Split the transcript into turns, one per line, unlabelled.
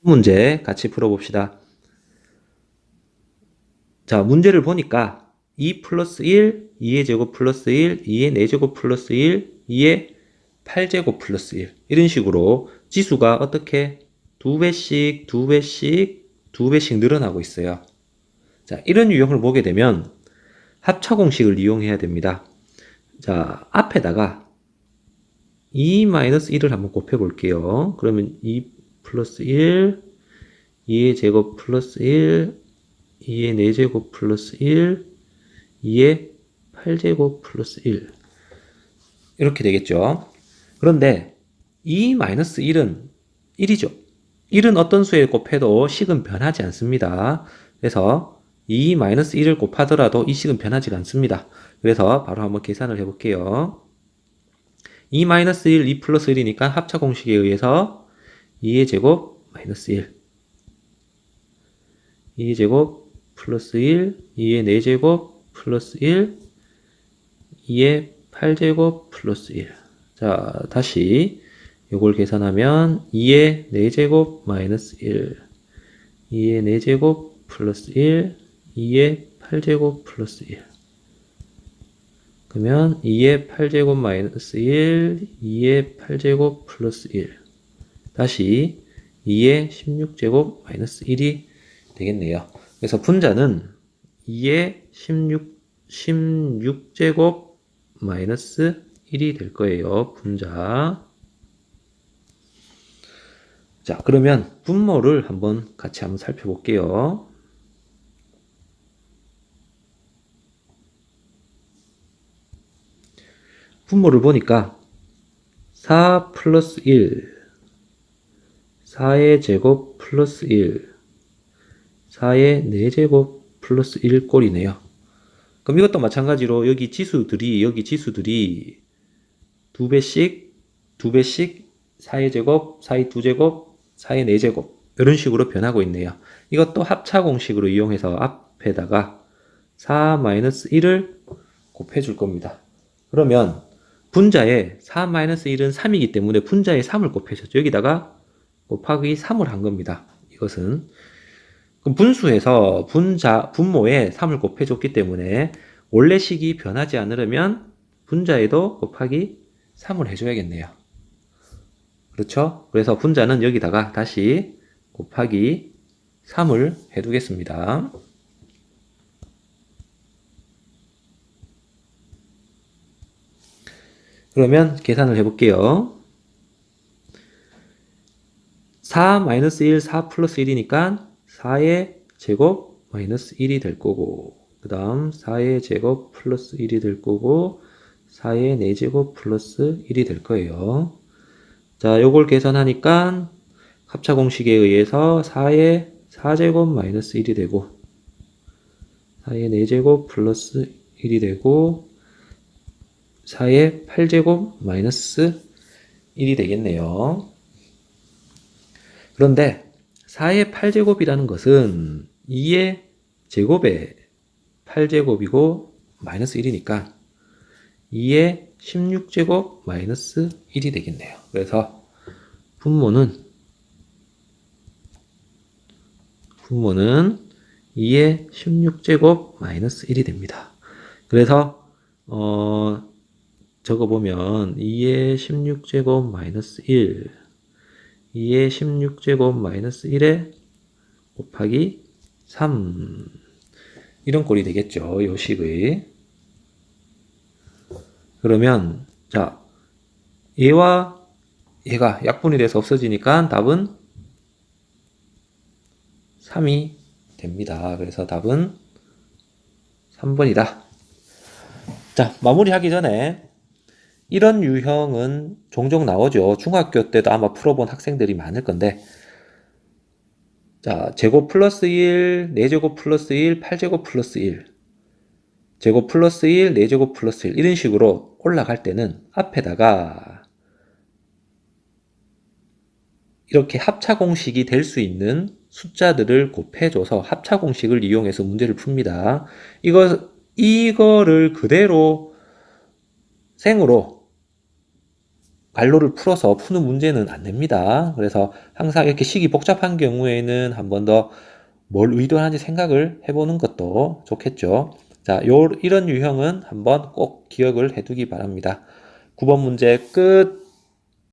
문제 같이 풀어봅시다. 자, 문제를 보니까 2 플러스 1, 2의 제곱 플러스 1, 2의 4제곱 플러스 1, 2의 8제곱 플러스 1 이런 식으로 지수가 어떻게 두 배씩, 두 배씩, 두 배씩 늘어나고 있어요. 자, 이런 유형을 보게 되면 합차 공식을 이용해야 됩니다. 자, 앞에다가 2-1을 한번 곱해 볼게요. 그러면 2 플러스 1, 2의 제곱 플러스 1, 2의 4제곱 플러스 1, 2의 8제곱 플러스 1. 이렇게 되겠죠. 그런데 2-1은 1이죠. 1은 어떤 수에 곱해도 식은 변하지 않습니다. 그래서 2-1을 곱하더라도 이 식은 변하지 않습니다. 그래서 바로 한번 계산을 해볼게요. 2-1, 2 플러스 1이니까 합차 공식에 의해서 2의 제곱 마이너스 1 2의 제곱 플러스 1 2의 4제곱 플러스 1 2의 8제곱 플러스 1 자, 다시 이걸 계산하면 2의 4제곱 마이너스 1 2의 4제곱 플러스 1 2의 8제곱 플러스 1 그러면 2의 8제곱 마이너스 1 2의 8제곱 플러스 1 다시 2의 16제곱 마이너스 1이 되겠네요. 그래서 분자는 2의 16, 16제곱 마이너스 1이 될 거예요. 분자. 자, 그러면 분모를 한번 같이 한번 살펴볼게요. 분모를 보니까 4 플러스 1, 4의 제곱 플러스 1, 4의 4제곱 플러스 1 꼴이네요. 그럼 이것도 마찬가지로 여기 지수들이, 여기 지수들이 두 배씩, 두 배씩 4의 제곱, 4의 2제곱, 4의 4제곱 이런 식으로 변하고 있네요. 이것도 합차 공식으로 이용해서 앞에다가 4-1을 곱해 줄 겁니다. 그러면 분자에 4-1은 3이기 때문에 분자에 3을 곱해줬죠. 여기다가 곱하기 3을 한 겁니다. 이것은. 그럼 분수에서 분자, 분모에 3을 곱해줬기 때문에 원래 식이 변하지 않으려면 분자에도 곱하기 3을 해줘야겠네요. 그렇죠? 그래서 분자는 여기다가 다시 곱하기 3을 해두겠습니다. 그러면 계산을 해볼게요. 4 마이너스 1, 4 플러스 1이니까 4의 제곱 마이너스 1이 될 거고 그 다음 4의 제곱 플러스 1이 될 거고 4의 4제곱 플러스 1이 될 거예요. 자, 요걸 계산하니까 합차 공식에 의해서 4의 4제곱 마이너스 1이 되고 4의 4제곱 플러스 1이 되고 4의 8제곱 마이너스 1이 되겠네요. 그런데 4의 8제곱이라는 것은 2의 제곱의 8제곱이고 마이너스 1이니까 2의 16제곱 마이너스 1이 되겠네요. 그래서 분모는 분모는 2의 16제곱 마이너스 1이 됩니다. 그래서 어 적어보면 2의 16제곱 마이너스 1 2의 16제곱 마이너스 1에 곱하기 3 이런 꼴이 되겠죠. 요 식의 그러면 자 얘와 얘가 약분이 돼서 없어지니까 답은 3이 됩니다. 그래서 답은 3번이다. 자, 마무리하기 전에 이런 유형은 종종 나오죠. 중학교 때도 아마 풀어본 학생들이 많을 건데 자, 제곱 플러스 1, 4제곱 플러스 1, 8제곱 플러스 1 제곱 플러스 1, 4제곱 플러스 1 이런 식으로 올라갈 때는 앞에다가 이렇게 합차 공식이 될 수 있는 숫자들을 곱해줘서 합차 공식을 이용해서 문제를 풉니다. 이거, 이거를 그대로 생으로 알로를 풀어서 푸는 문제는 안 냅니다. 그래서 항상 이렇게 식이 복잡한 경우에는 한 번 더 뭘 의도하는지 생각을 해보는 것도 좋겠죠. 자, 요, 이런 유형은 한번 꼭 기억을 해두기 바랍니다. 9번 문제 끝.